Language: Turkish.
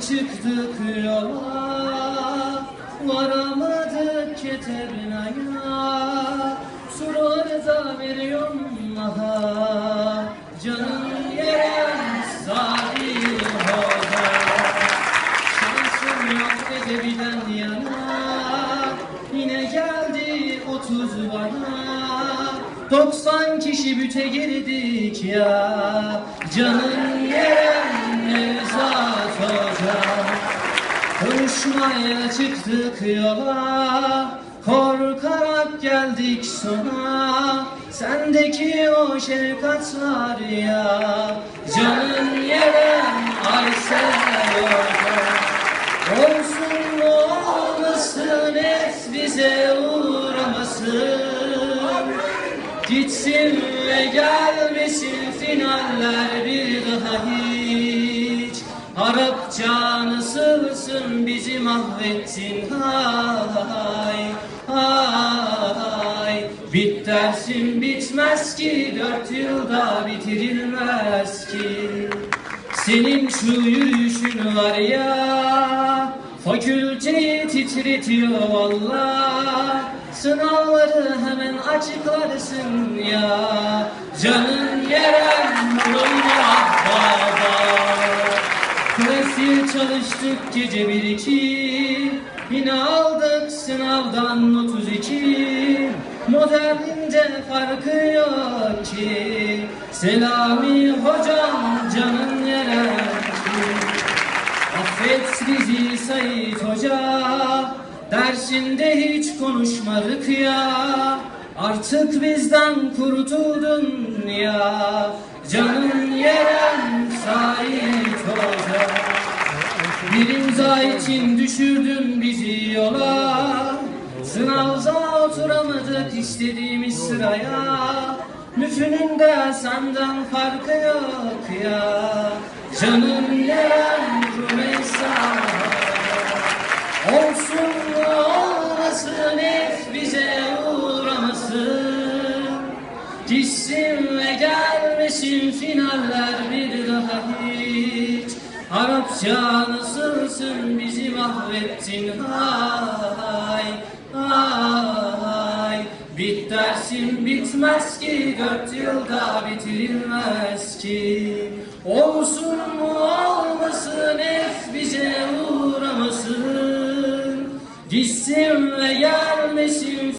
çıktık yola Varamadık Ketebina'ya Soruları da veriyorum aha Canım yeren sahil hoca. Şansım yok edebiden yana Yine geldi otuz bana. Doksan kişi büte girdik ya Canın Konuşmaya çıktık yola Korkarak geldik sona. Sendeki o şefkat var ya Canın yeren Hoca Olsun olmasın et bize uğramasın. Gitsin ve gelmesin finaller bir daha hiç. Arapça nasılsın bizi mahvettin hay hay. Bit dersin bitmez ki. Dört yılda bitirilmez ki. Senin şu yürüyüşün var ya Fakülteyi titretiyor valla Sınavları hemen açıklarsın ya. Canın yeren çalıştık gece bir iki. Yine aldık sınavdan 32 Modelinde farkı yok ki. Selami hocam canın yeren Affet bizi Sayit Hoca. Dersinde hiç konuşmadık ya. Artık bizden kurtuldun ya. Canın yeren Sayit Hoca İmza için düşürdün bizi yola. Sınavda oturamadık istediğimiz sıraya. Müfünün de senden farkı yok ya. Canın yeren Rümeysa Olsun olmasın et bize uğramasın. Gitsin ve gelmesin finaller bir daha hiç Arapça nasılsın bizi mahvettin hay hay. Bit dersin bitmez ki dört yılda bitirilmez ki. Olsun mu olmasın et bize uğramasın. Gitsin ve gelmesin